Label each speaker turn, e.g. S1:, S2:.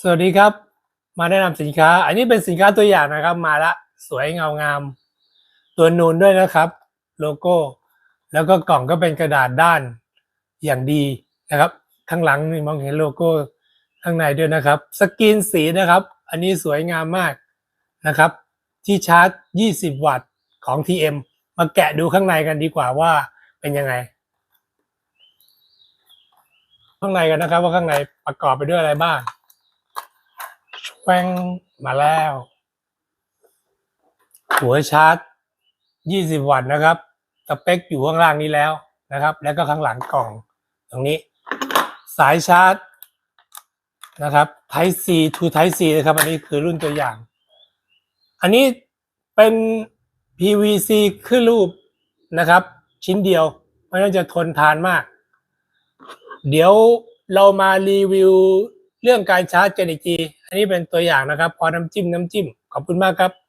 S1: สวัสดีครับ มาแนะนำสินค้า อันนี้เป็นสินค้าตัวอย่างนะครับ มาละสวยเงางาม ตัวนูนด้วยนะครับ โลโก้ แล้วก็กล่องก็เป็นกระดาษด้านอย่างดีนะครับ ข้างหลังมองเห็นโลโก้ข้างในด้วยนะครับ สกรีนสีนะครับ อันนี้สวยงามมากนะครับ ที่ชาร์จ 20 วัตต์ของ TM มาแกะดูข้างในกันดีกว่าว่าเป็นยังไง ข้างในกันนะครับ ว่าข้างในประกอบไปด้วยอะไรบ้าง แป้งมาแล้วหัวชาร์จ 20 วัตต์นะครับสเปคอยู่ข้างล่างนี้แล้วนะครับ แล้วก็ข้างหลังกล่องตรงนี้ สายชาร์จนะครับ Type C to Type C นะครับ อันนี้คือรุ่นตัวอย่าง อันนี้เป็น PVC ขึ้นรูปนะครับ ชิ้นเดียวไม่น่าจะทนทานมาก เดี๋ยวเรามารีวิว เรื่องการชาร์จกันอีกทีอันนี้เป็นตัวอย่างนะครับ พอน้ำจิ้มน้ำจิ้ม ขอบคุณมากครับ